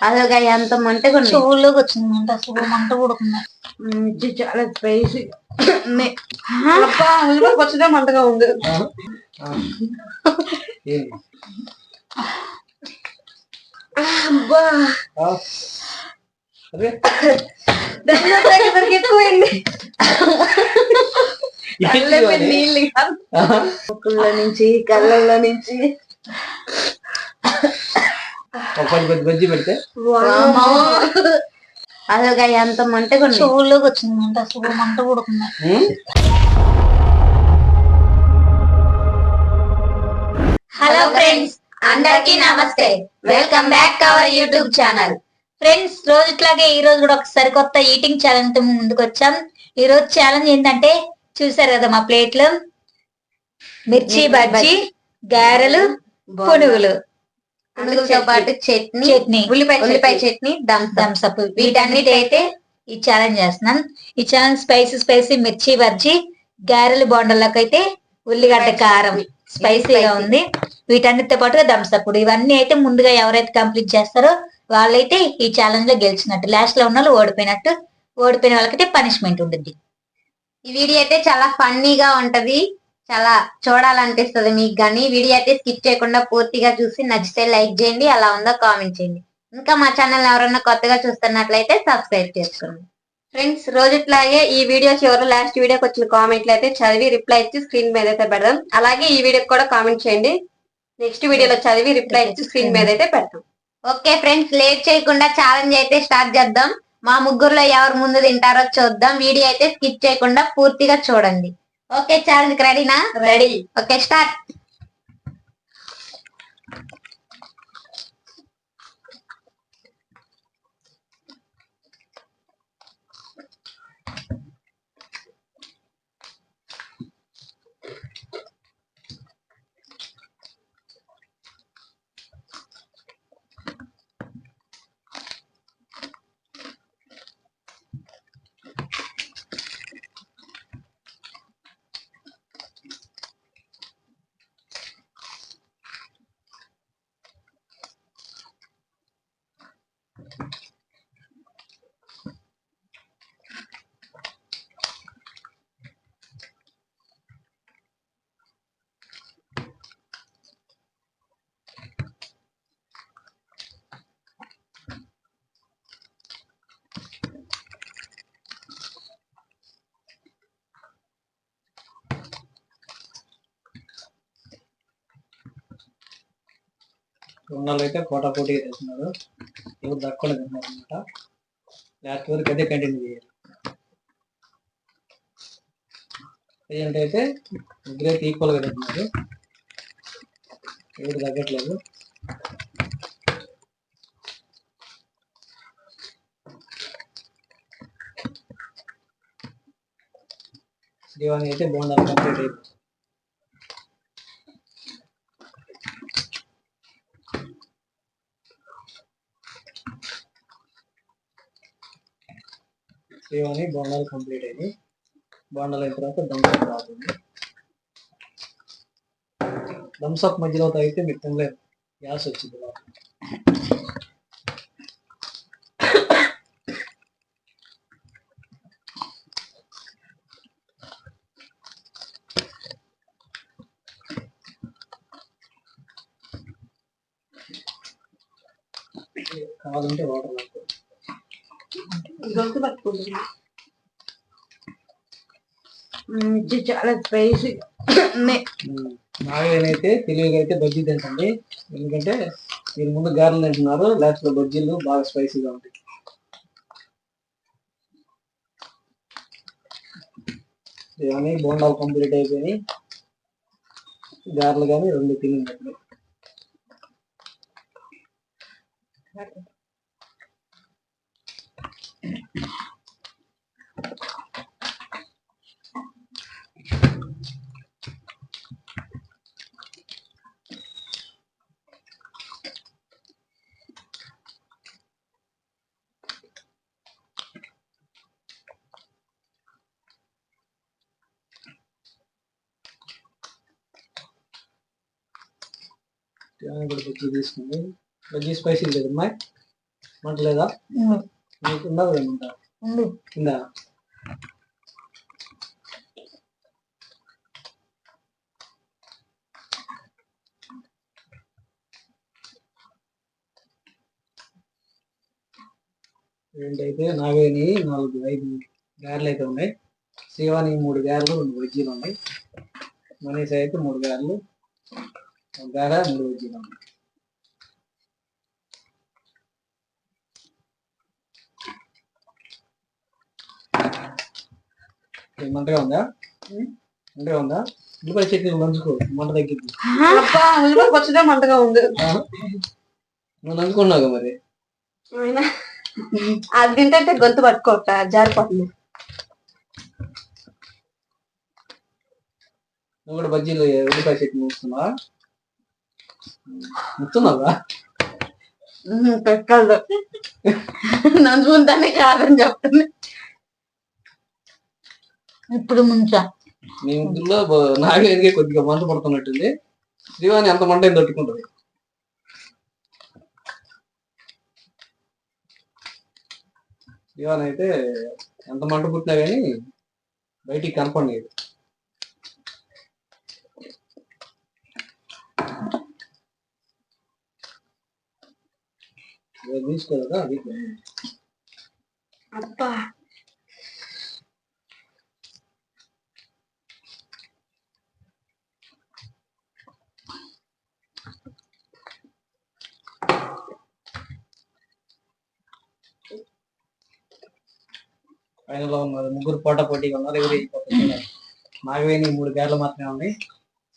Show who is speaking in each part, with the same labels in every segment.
Speaker 1: అదొక ఎంత మంటగా ఉంది
Speaker 2: చెవుల్లోకి వచ్చింది మంట అసలు మంట పుడుతుంది
Speaker 1: చాలా స్పైసీ
Speaker 3: పచ్చడే మంటగా ఉంది?
Speaker 1: అబ్బా. ఎక్కువైంది? నీళ్ళు నుంచి కళ్ళల్లో నుంచి.
Speaker 4: ఒక పది పది బజ్జీ పెడితే?
Speaker 1: ఎంత మంటగా
Speaker 2: చెవుల్లోకి వచ్చింది మంట అసలు మంట
Speaker 4: ఉం?
Speaker 2: హలో ఫ్రెండ్స్
Speaker 1: అందరికీ నమస్తే. Welcome back our YouTube channel.
Speaker 2: Friends రోజుట్లాగే ఈ రోజు కూడా ఒక సరికొత్త ఈటింగ్ ఛాలెంజ్తో ముందుకు వచ్చాం. ఈ రోజు ఛాలెంజ్ ఏంటంటే చూసారు కదా మా ప్లేట్లు మిర్చి బజ్జీ గారెలు పునుగులు.
Speaker 1: పునుగులతో పాటు చట్నీ
Speaker 2: చట్నీ.
Speaker 1: ఉల్లిపాయ ఉల్లిపాయ చట్నీ. దమ్
Speaker 2: థమ్స్ అప్ వీటన్నిటి అయితే ఈ ఛాలెంజ్ చేస్తున్నాం ఈ ఛాలెంజ్ స్పైసీ స్పైసీ మిర్చి బజ్జీ గారెలు బొండలకు అయితే ఉల్లిగడ్డ కారం. స్పైసీగా ఉంది. వీటన్నిటితో పాటుగా అప్ ఇవన్నీ అయితే ముందుగా ఎవరైతే కంప్లీట్ చేస్తారో వాళ్ళైతే ఈ ఛాలెంజ్లో గెలిచినట్టు. లాస్ట్లో ఉన్న వాళ్ళు ఓడిపోయినట్టు. ఓడిపోయిన వాళ్ళకైతే పనిష్మెంట్ ఉంటుంది.
Speaker 1: ఈ వీడియో అయితే చాలా ఫన్నీగా ఉంటది. చాలా చూడాలనిపిస్తది. మీకు కానీ వీడియో అయితే స్కిప్ చేయకుండా పూర్తిగా చూసి నచ్చితే లైక్ చేయండి అలా ఉందో కామెంట్ చేయండి. ఇంకా మా ఛానల్ ఎవరైనా కొత్తగా చూస్తున్నట్లయితే సబ్స్క్రైబ్ చేసుకోండి.
Speaker 3: ఫ్రెండ్స్ రోజుట్లాగే ఈ వీడియో చివరి లాస్ట్ వీడియోకి వచ్చిన కామెంట్లు అయితే చదివి రిప్లై ఇచ్చి స్క్రీన్ మీద అయితే పెడదాం. అలాగే ఈ వీడియోకి కూడా కామెంట్ చేయండి. నెక్స్ట్ వీడియోలో చదివి రిప్లై ఇచ్చి స్క్రీన్ మీద అయితే పెడతాం.
Speaker 1: ఓకే ఫ్రెండ్స్ లేట్ చేయకుండా ఛాలెంజ్ అయితే స్టార్ట్ చేద్దాం. మా ముగ్గురులో ఎవరు ముందు తింటారో చూద్దాం. వీడియో అయితే స్కిప్ చేయకుండా పూర్తిగా చూడండి. ఓకే ఛాలెంజ్ రెడీనా?
Speaker 3: రెడీ.
Speaker 1: Okay start.
Speaker 4: ఉన్నాళ్ళు అయితే పోటా పోటీగా చేస్తున్నారు. ఎవరు దక్కకుండా తిన్నారు అనమాట లాస్ట్ వరకు అదే కంటిన్యూ చేయాలి. ప్రజెంట్ అయితే ముగ్గురైతే ఈక్వల్గా తిన్నారు ఎవరు తగ్గట్లేదు. శ్రీవాణి అయితే బోండాలు కంప్లీట్ అయిపోయింది. శ్రీవాణి బోండాలు కంప్లీట్ అయింది బోండాలు అయిన తర్వాత థమ్స్అప్ రాతుంది థమ్స్అప్ మధ్యలో తాగితే మీకు తినలేదు గ్యాస్ వచ్చింది లోపల. కావాలంటే వాటర్ లాక్కోండి
Speaker 3: గొంతు పట్టుకుంటుంది
Speaker 1: మిర్చి చాలా స్పైసీ ఉన్నాయి
Speaker 4: నాగైతే తెలివిగా అయితే బజ్జీ తింటండి. ఎందుకంటే మీరు ముందు గారెలు తింటున్నారు లేకపోతే బజ్జీలు బాగా స్పైసీగా ఉంటాయి. ఇవన్నీ బోండాలు కంప్లీట్ అయిపోయినాయి. గారెలు కానీ రెండు తిని కూడా బజ్జీ తీసుకుంది బజ్జీ స్పైసీ లేదమ్మా మంట లేదా?
Speaker 2: ఉంది.
Speaker 4: నీకు ఉందా. మంట
Speaker 2: ఉంది?
Speaker 4: ఏంటైతే నాగేని నాలుగు ఐదు గారెలు అయితే ఉన్నాయి. శివాని మూడు గారెలు రెండు బజ్జీలు ఉన్నాయి. మనీష్ అయితే మూడు గారెలు ఒక గారె మూడు బజ్జీలు ఉన్నాయి. మంటగా ఉందా? మంటగా ఉందా? ఉల్లిపాయ చట్నీ నంచుకో మంట తగ్గింది
Speaker 3: అబ్బా ఉల్లిపాయ పచ్చడే మంటగా ఉంది.
Speaker 4: నంచుకున్నావు మరి?
Speaker 3: అయినా అది తింటే గొంతు పట్టుకోట జారిపోతుంది.
Speaker 4: నువ్వు కూడా బజ్జీలు ఉల్లిపాయ చట్నీ ముస్తున్నావా ముస్తున్నావా
Speaker 3: పెట్టాలి. నంచుకుంటానే కాదని చెప్తుంది
Speaker 2: ఇప్పుడు ముంచా.
Speaker 4: మీ ముగ్గురులో నాగేనికే కొద్దిగా మంట పడుతున్నట్టుంది. శ్రీవాణి అంత మంట ఏం తట్టుకుంటుంది? శ్రీవాణి అయితే ఎంత మంట పుట్టినా కానీ బయటికి కనపడి తీసుకోదా అది
Speaker 3: అబ్బా!
Speaker 4: ఫైనల్లో ఉన్నారు ముగ్గురు పోటా పోటీగా ఉన్నారు. ఎవరు వెళ్ళిపోతున్నారు నీ మూడు గేర్లు మాత్రమే ఉన్నాయి.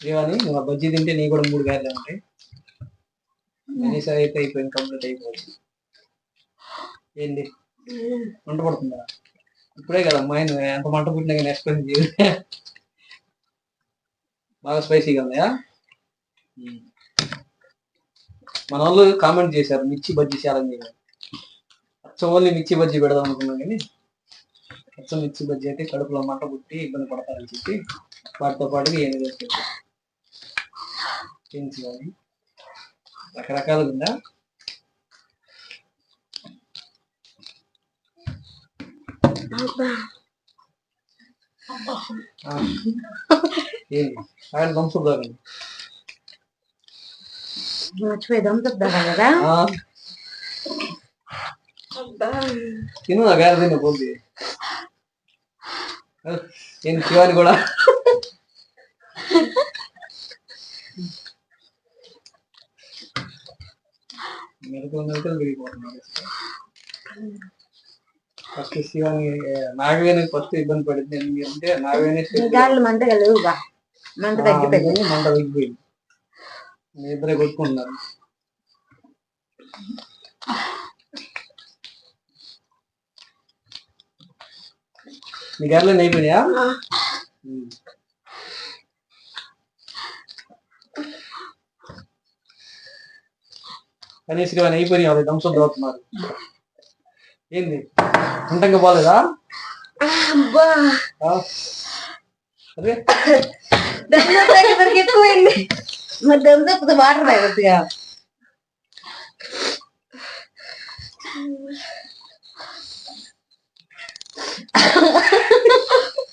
Speaker 4: శ్రీవాణి నువ్వు బజ్జీ తింటే నీ కూడా మూడు గేర్లే ఉంటాయి. మనీషా అయితే అయిపోయింది కంప్లీట్ అయిపోవచ్చు ఏంది? మంట పడుతుందా? ఇప్పుడే కదా అమ్మాయి నువ్వు ఎంత మంట పుట్టినా కానీ ఎక్స్ప్లెయిన్ బాగా స్పైసీగా ఉన్నాయా? మన వాళ్ళు కామెంట్ చేశారు మిర్చి బజ్జీ చేయాలని చేయాలి అచ్చం ఓన్లీ మిర్చి బజ్జీ పెడదాం అనుకున్నాం కానీ అచ్చం మిర్చి బజ్జీ అయితే కడుపులో మంట పుట్టి ఇబ్బంది పడతారని చెప్పి వాటితో పాటుగా ఏం చేస్తారు బీన్స్ కానీ రకరకాలుగా ఉందా? ఆయన
Speaker 3: మర్చిపోయి కదా.
Speaker 4: తిను గారి తిన్న ఏంది శివాని కూడా. మెరుపు మెరుపులు విరిగిపోతున్నారు ఫస్ట్ శివాని నాగవేణి ఫస్ట్ ఇబ్బంది పడింది. ఎందుకంటే నాగవేణి
Speaker 3: లేవుగా మంట తగ్గిపోయింది.
Speaker 4: అందుకని మంట తగ్గిపోయింది. మీ ఇద్దరే కొట్టుకుంటున్నారు. మీ గారిలో అయిపోయినాయా. కనీసం ఇవన్నీ అయిపోయినాయి వాళ్ళు దంసం దోతున్నారు ఏంది? బాగాలేదా
Speaker 3: అబ్బా.
Speaker 4: ఆ? అదే?
Speaker 3: ఎక్కువైంది.
Speaker 1: మరి దమ్ముతో వాటర్ తాగొద్దుగా
Speaker 4: ఏంటి ఇవన్నీ?
Speaker 1: నీళ్ళు
Speaker 4: ఆహా.
Speaker 1: మళ్ళీ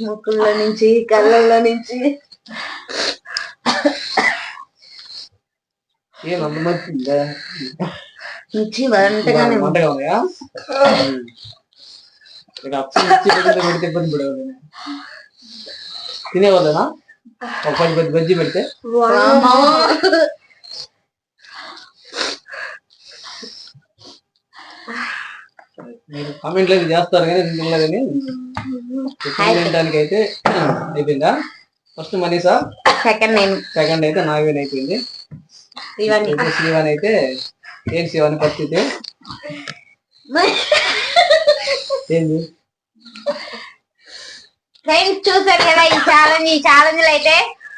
Speaker 1: ముక్కుల్లో నుంచి కళ్ళల్లో నుంచి మిర్చి వంటగానే
Speaker 4: ఉన్నాయా తినేవాళ్ళేనా ఒక పది పది బజ్జీ పెడితే
Speaker 1: వామ్మో.
Speaker 4: మీరు కామెంట్లు అయితే చేస్తారు కానీ తినలేదు కానీ అయితే అయిపోయిందా? ఫస్ట్ మనీసా
Speaker 1: సెకండ్ నేను
Speaker 4: సెకండ్ అయితే నాగవేన్ అయిపోయింది. శ్రీవాణి. అయితే ఏం శివాని పరిస్థితి? ఏంది?
Speaker 1: ఫ్రెండ్స్ చూసారు కదా ఈ ఛాలెంజ్ ఈ ఛాలెంజ్ అయితే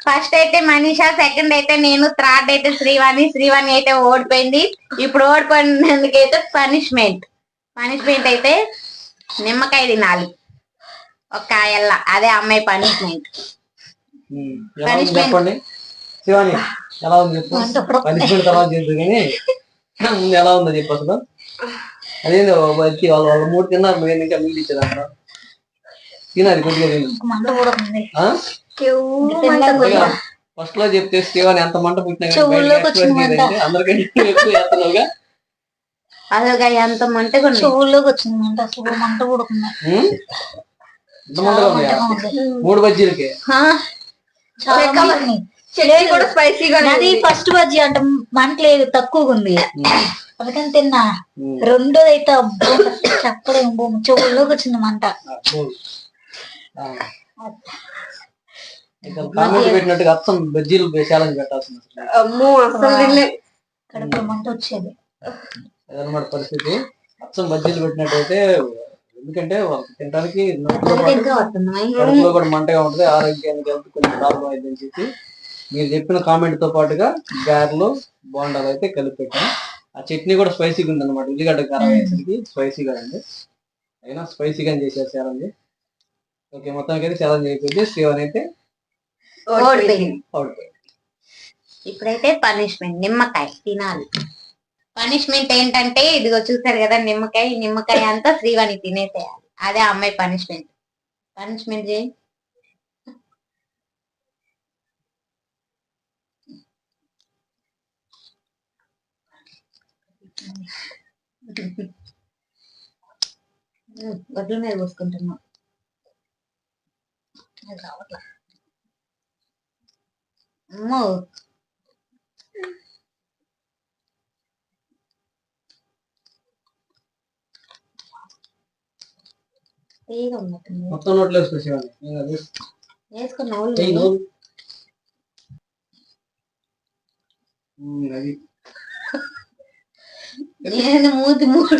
Speaker 1: ఫస్ట్ అయితే మనీషా సెకండ్ అయితే నేను థర్డ్ అయితే శ్రీవాణి శ్రీవాణి అయితే ఓడిపోయింది. ఇప్పుడు ఓడిపోయినందుకైతే పనిష్మెంట్ పనిష్మెంట్ అయితే నిమ్మకాయ తినాలి. ఒక కాయల్లా అదే అమ్మాయి పనిష్మెంట్.
Speaker 4: చెప్పండి? శివాని ఎలా ఉంది చెప్పు? పనిష్మెంట్ తర్వాత చేద్దు కానీ ముందు ఎలా ఉందో చెప్పు అసలు? అదేంది వచ్చి వాళ్ళు వాళ్ళ మూడు తిన్నారు నువ్వు ఇంకా మిగిలి ఇచ్చేదంట తినాలి కొద్దిగా తిను. ఫస్ట్లో చెప్తే శివాని ఎంత మంట పుట్టినా అందరికంటే ఎక్కువ
Speaker 1: అదొక ఎంత మంటగా
Speaker 2: చెవుల్లోకి వచ్చింది మంట అసలు మంట
Speaker 4: ఉన్నాయా మూడు బజ్జీలకి.
Speaker 3: చట్నీ కూడా స్పైసీగా
Speaker 2: నాది ఫస్ట్ బజ్జీ అంటే మంట లేదు తక్కువగా ఉంది. అందుకని తిన్నా. రెండోది అయితే అబ్బో చెప్పలేము బొమ్మ చెవుల్లోకి వచ్చింది మంట.
Speaker 4: పెట్టినట్టుగా బజ్జీలు ఛాలెంజ్ పెట్టాల్సింది అసలు.
Speaker 3: అమ్మో అసలు
Speaker 2: కడుపులో మంట వచ్చేది.
Speaker 4: అదనమాట పరిస్థితి. అచ్చం బజ్జీలు పెట్టినట్టయితే ఎందుకంటే వాళ్ళకి తినడానికి కడుపులో కూడా మంటగా ఉంటుంది ఆరోగ్యానికి హెల్త్ కొంచెం ప్రాబ్లం అయిందని చెప్పి మీరు చెప్పిన కామెంట్తో పాటుగా గారెలు బోండాలు అయితే కలిపి పెట్టాం. ఆ చట్నీ కూడా స్పైసీగా ఉంది అనమాట ఉల్లిగడ్డ కారం వేసరికి స్పైసీగా ఉంది. అయినా స్పైసీగా చేశారు ఛాలెంజ్ ఓకే మొత్తానికి అయితే ఛాలెంజ్ అయిపోయింది. శ్రీవన్ అయితే
Speaker 1: ఓడిపోయింది. ఇప్పుడైతే పనిష్మెంట్ నిమ్మకాయ తినాలి. పనిష్మెంట్ ఏంటంటే ఇదిగో చూసారు కదా నిమ్మకాయ నిమ్మకాయ అంతా శ్రీవాణి తినేసేయాలి అదే అమ్మాయి పనిష్మెంట్. పనిష్మెంట్ చేయి. వడ్ల మీద పోసుకుంటున్నా. రావట్లా. అమ్మో. ఉన్నట్టుంది
Speaker 4: మొత్తం నోట్లో వేసుకో శివాని ఏం కాదు.
Speaker 1: వేసుకున్న
Speaker 4: ఏయ్,
Speaker 1: వాళ్ళు
Speaker 4: నోరు. ఉమ్, అది.
Speaker 1: నేను మూతి మూడు.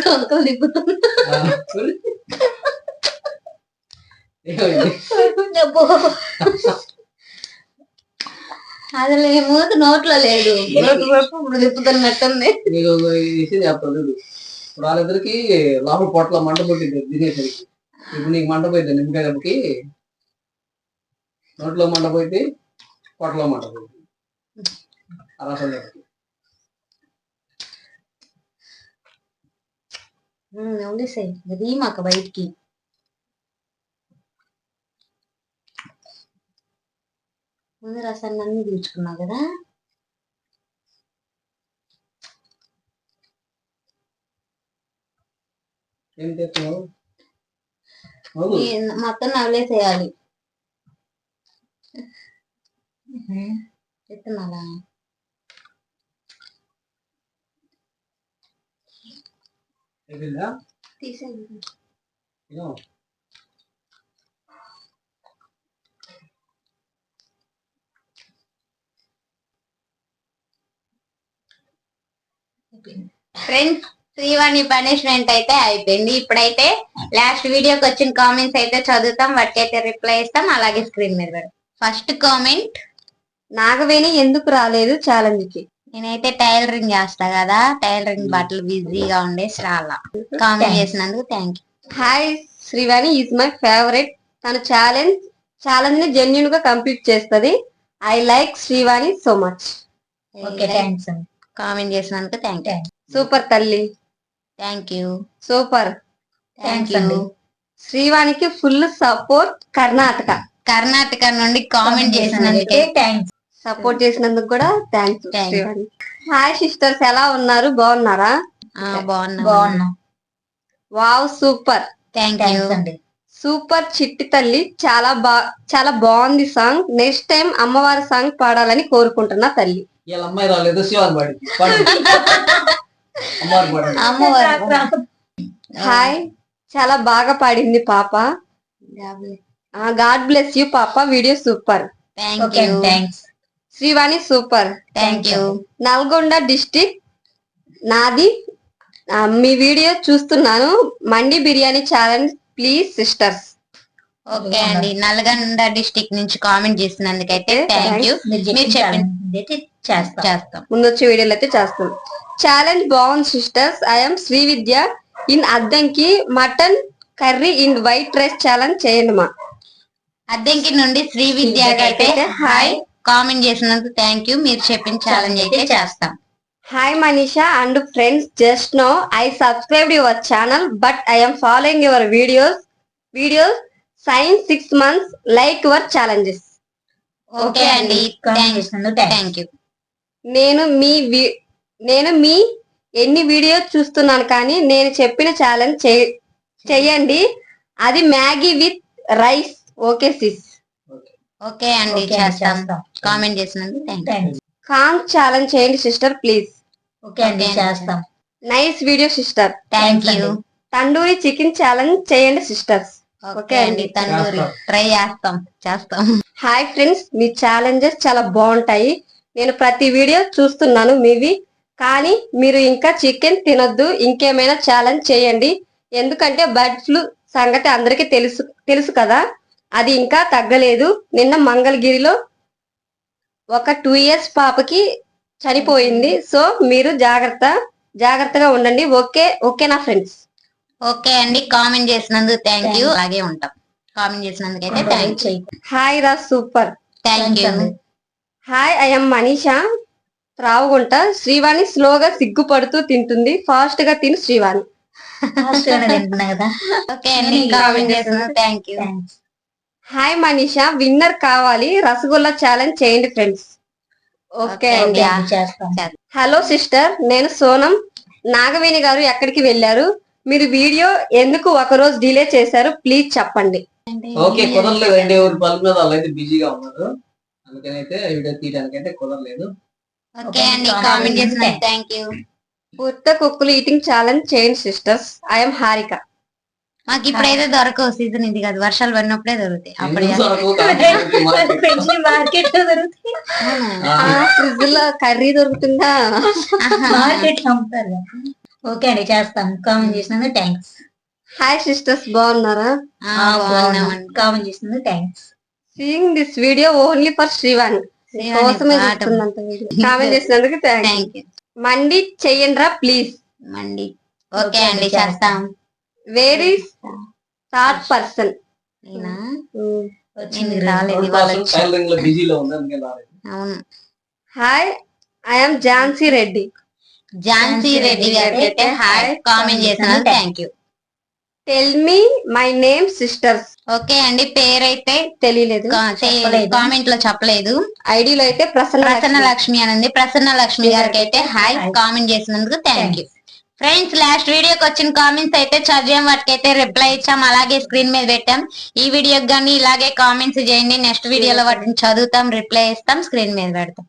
Speaker 4: ఏమైంది?
Speaker 2: అబ్బో,
Speaker 1: అసలు ఈ మూతి నోట్లో లేదు. నోటి వరకు ఇప్పుడు తిప్పుతున్నట్టుంది.
Speaker 4: నీకు చెప్తాను చూడు ఇప్పుడు వాళ్ళిద్దరికి లోపల పొట్టలో మంట పుట్టింది తినేసరికి. ఇప్పుడు నీకు మంట పోయింది నిమ్మకాయ దెబ్బకి నోట్లో మంట పోయింది పొట్టలో మంట పోయింది.
Speaker 1: అది మాకు బయటికి. ముందు రసాన్ని అన్ని పీల్చుకున్నావు కదా?
Speaker 4: ఏం
Speaker 1: ఈ మొత్తం నవలేసేయాలి
Speaker 4: అయిపోయిందా
Speaker 1: తీసేయండి. ఫ్రెండ్స్ శ్రీవాణి పనిష్మెంట్ అయితే అయిపోయింది. ఇప్పుడైతే లాస్ట్ వీడియోకి వచ్చిన కామెంట్స్ అయితే చదువుతాం. వాటికైతే రిప్లై ఇస్తాం. అలాగే స్క్రీన్ మీద పెడతాం. ఫస్ట్ కామెంట్
Speaker 3: నాగవేణి ఎందుకు రాలేదు ఛాలెంజ్కి
Speaker 1: నేనైతే టైలరింగ్ చేస్తా కదా. టైలరింగ్ బట్టలు బిజీగా ఉండేసి రాలా. కామెంట్ చేసినందుకు thank you
Speaker 3: hi Srivani is my favourite తన ఛాలెంజ్ ఛాలెంజ్ని జెన్యున్గా కంప్లీట్ చేస్తది. I like Srivani so much
Speaker 2: okay thanks
Speaker 1: comment చేసినందుకు థ్యాంక్ యూ
Speaker 3: సూపర్ తల్లి.
Speaker 1: Thank you
Speaker 3: super
Speaker 1: thank you
Speaker 2: అండి.
Speaker 3: శ్రీవాణికి ఫుల్ సపోర్ట్ కర్ణాటక.
Speaker 1: కర్ణాటక నుండి కామెంట్ చేసినందుకే.
Speaker 2: థ్యాంక్స్
Speaker 3: సపోర్ట్ చేసినందుకు కూడా thanks
Speaker 1: Thanks.
Speaker 3: Srivani. Hi sisters ఎలా ఉన్నారు? బాగున్నారా?
Speaker 1: ఆ, బాగున్నా.
Speaker 2: బాగున్నాం.
Speaker 3: Wow super
Speaker 1: thank you
Speaker 3: super చిట్టి తల్లి. చాలా బా చాలా బాగుంది సాంగ్ నెక్స్ట్ టైం అమ్మవారి సాంగ్ పాడాలని కోరుకుంటున్నా తల్లి.
Speaker 4: అమ్మాయి రాలేదు. శివాన్. అమ్మవారు
Speaker 3: హాయ్. చాలా బాగా పాడింది పాప. గాడ్ బ్లెస్ యూ పాప. Video super.
Speaker 1: Thank
Speaker 2: okay.
Speaker 1: You
Speaker 2: thanks
Speaker 3: Srivani super.
Speaker 1: Thank you
Speaker 3: Nalgonda district నాది. మీ వీడియో చూస్తున్నాను. Mandi biryani challenge please sisters.
Speaker 1: Okay అండి. నల్గొండ డిస్టిక్ నుంచి కామెంట్ చేసినందుకైతే థ్యాంక్ యూ
Speaker 2: మీరు చేస్తాం
Speaker 1: చేస్తాం
Speaker 3: ముందు వచ్చే వీడియోలు అయితే చేస్తాం. ఛాలెంజ్ బాగుంది sisters I'm Sri Vidya in Addanki mutton curry in white rice challenge చేయండి మా.
Speaker 1: అద్దెంకి నుండి శ్రీ విద్య అయితే హాయ్ కామెంట్ చేసినందుకు థ్యాంక్ యూ మీరు చెప్పిన ఛాలెంజ్ అయితే చేస్తాం.
Speaker 3: Hi Manisha and friends just now I subscribe your channel but I am following your videos videos since six months like your challenges
Speaker 1: okay అండి థ్యాంక్ యూ
Speaker 3: నేను మీ నేను మీ ఎన్ని వీడియోస్ చూస్తున్నాను కానీ నేను చెప్పిన ఛాలెంజ్ చెయ్యండి. అది Maggi with rice. Okay sis
Speaker 1: okay అండి చేస్తాం. కామెంట్ చేసినందుకు థ్యాంక్ యూ
Speaker 2: థ్యాంక్స్
Speaker 3: కాన్ ఛాలెంజ్ చేయండి సిస్టర్ ప్లీజ్
Speaker 2: ఓకే అండి చేస్తాం.
Speaker 3: Nice video sister
Speaker 1: thank you
Speaker 3: tandoori chicken challenge చేయండి సిస్టర్స్
Speaker 1: ఓకే అండి తందూరి ట్రై చేస్తాం. చేస్తాం
Speaker 3: హాయ్ ఫ్రెండ్స్ మీ ఛాలెంజెస్ చాలా బాగుంటాయి. నేను ప్రతి వీడియో చూస్తున్నాను మీవి కానీ మీరు ఇంకా చికెన్ తినొద్దు ఇంకేమైనా ఛాలెంజ్ చేయండి. ఎందుకంటే బర్డ్ ఫ్లూ సంగతి అందరికీ తెలుసు తెలుసు కదా. అది ఇంకా తగ్గలేదు. నిన్న మంగళగిరిలో ఒక టూ ఇయర్స్ పాపకి చనిపోయింది. సో మీరు జాగ్రత్త జాగ్రత్తగా ఉండండి. ఓకే ఓకేనా ఫ్రెండ్స్
Speaker 1: ఓకే అండి. కామెంట్ చేసినందుకు థ్యాంక్ యూ అలాగే ఉంటాం. కామెంట్ చేసినందుకు అయితే థ్యాంక్ యూ
Speaker 3: హాయ్ రా super.
Speaker 1: Thank you
Speaker 3: hi I'm Manisha Travugunta Srivani స్లోగా సిగ్గుపడుతూ తింటుంది. ఫాస్ట్గా తిను శ్రీవాణి.
Speaker 1: అండి
Speaker 3: హాయ్ మనీషా విన్నర్ కావాలి. రసగుల్లా ఛాలెంజ్ చేయండి ఫ్రెండ్స్ ఓకే అండి
Speaker 1: అండి.
Speaker 3: హలో సిస్టర్ నేను సోనం. నాగవేణి గారు ఎక్కడికి వెళ్ళారు? మీరు వీడియో ఎందుకు ఒక రోజు డిలే చేశారు? ప్లీజ్ చెప్పండి.
Speaker 4: ఓకే కుదరలేదండి ఎవరి పనుల మీద బిజీగా ఉన్నారు. అందుకని అయితే వీడియో తీయడానికి అయితే కుదరలేదు.
Speaker 1: ఓకే అండి కామెంట్ చేసినందుకు థ్యాంక్ యూ
Speaker 3: పూర్త కుక్కులు ఈటింగ్ ఛాలెంజ్ చేయండి సిస్టర్స్ ఐఎమ్ హారిక
Speaker 1: మాకు ఇప్పుడు ఏదో దొరకవు సీజన్ ఇది కాదు. వర్షాలు పడినప్పుడే దొరుకుతాయి. అప్పుడు
Speaker 4: మార్కెట్.
Speaker 2: లో దొరుకుతాయి.
Speaker 3: ఫ్రిడ్జ్లో కర్రీ దొరుకుతుందా?
Speaker 2: మార్కెట్లో అమ్ముతారు. ఓకే అండి చేస్తాం. కామెంట్ చేసినందుకు థ్యాంక్స్
Speaker 3: హాయ్ సిస్టర్స్ బాగున్నారా?
Speaker 1: బాగున్నామండి
Speaker 2: కామెంట్ చేసినందుకు thanks
Speaker 3: seeing this video only for Srivani కోసమే చూస్తున్నంత వీడియో. కామెంట్ చేసినందుకు థ్యాంక్
Speaker 1: థ్యాంక్ యూ
Speaker 3: మండి చెయ్యండిరా ప్లీజ్
Speaker 1: మండి. ఓకే అండి చేస్తాం.
Speaker 3: వెరీ థర్డ్ పర్సన్
Speaker 1: నేనా?
Speaker 2: వచ్చింది
Speaker 1: నేను
Speaker 2: రా.
Speaker 1: రాలేదు
Speaker 4: థర్డ్ పర్సన్ రాలేదు.
Speaker 1: అవును.
Speaker 3: హాయ్ ఐఎమ్ ఝాన్సీ రెడ్డి
Speaker 1: ఝాన్సీ రెడ్డి గారికి అయితే హాయ్ కామెంట్ చేసినందుకు thank you
Speaker 3: tell me my name sisters
Speaker 1: okay అండి పేరైతే
Speaker 3: తెలియలేదు.
Speaker 1: కామెంట్లో చెప్పలేదు.
Speaker 3: ఐడిలో అయితే ప్రసన్న
Speaker 1: ప్రసన్న
Speaker 3: లక్ష్మి.
Speaker 1: లక్ష్మి అని ఉంది ప్రసన్న లక్ష్మి గారికి అయితే హాయ్ కామెంట్ చేసినందుకు థ్యాంక్ యూ ఫ్రెండ్స్ లాస్ట్ వీడియోకి వచ్చిన కామెంట్స్ అయితే చదివాం. వాటికి అయితే రిప్లై ఇచ్చాం. అలాగే స్క్రీన్ మీద పెట్టాం. ఈ వీడియోకి కానీ ఇలాగే కామెంట్స్ చేయండి. నెక్స్ట్ వీడియోలో వాటిని చదువుతాం రిప్లై ఇస్తాం స్క్రీన్ మీద పెడతాం.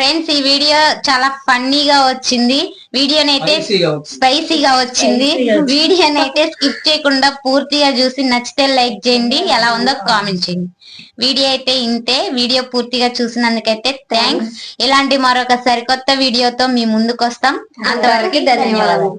Speaker 1: ఫ్రెండ్స్ ఈ వీడియో చాలా ఫన్నీగా వచ్చింది. వీడియోనైతే
Speaker 4: స్పైసీగా వచ్చింది.
Speaker 1: స్పైసీగా వచ్చింది.
Speaker 2: Spicy గా వచ్చింది.
Speaker 1: వీడియోని అయితే స్కిప్ చేయకుండా పూర్తిగా చూసి నచ్చితే లైక్ చేయండి. ఎలా ఉందో కామెంట్ చేయండి. వీడియో అయితే ఇంతే. వీడియో పూర్తిగా చూసినందుకైతే థ్యాంక్స్ ఇలాంటి మరొక సరికొత్త వీడియోతో మీ ముందుకు వస్తాం
Speaker 3: అంతవరకు ధన్యవాదాలు.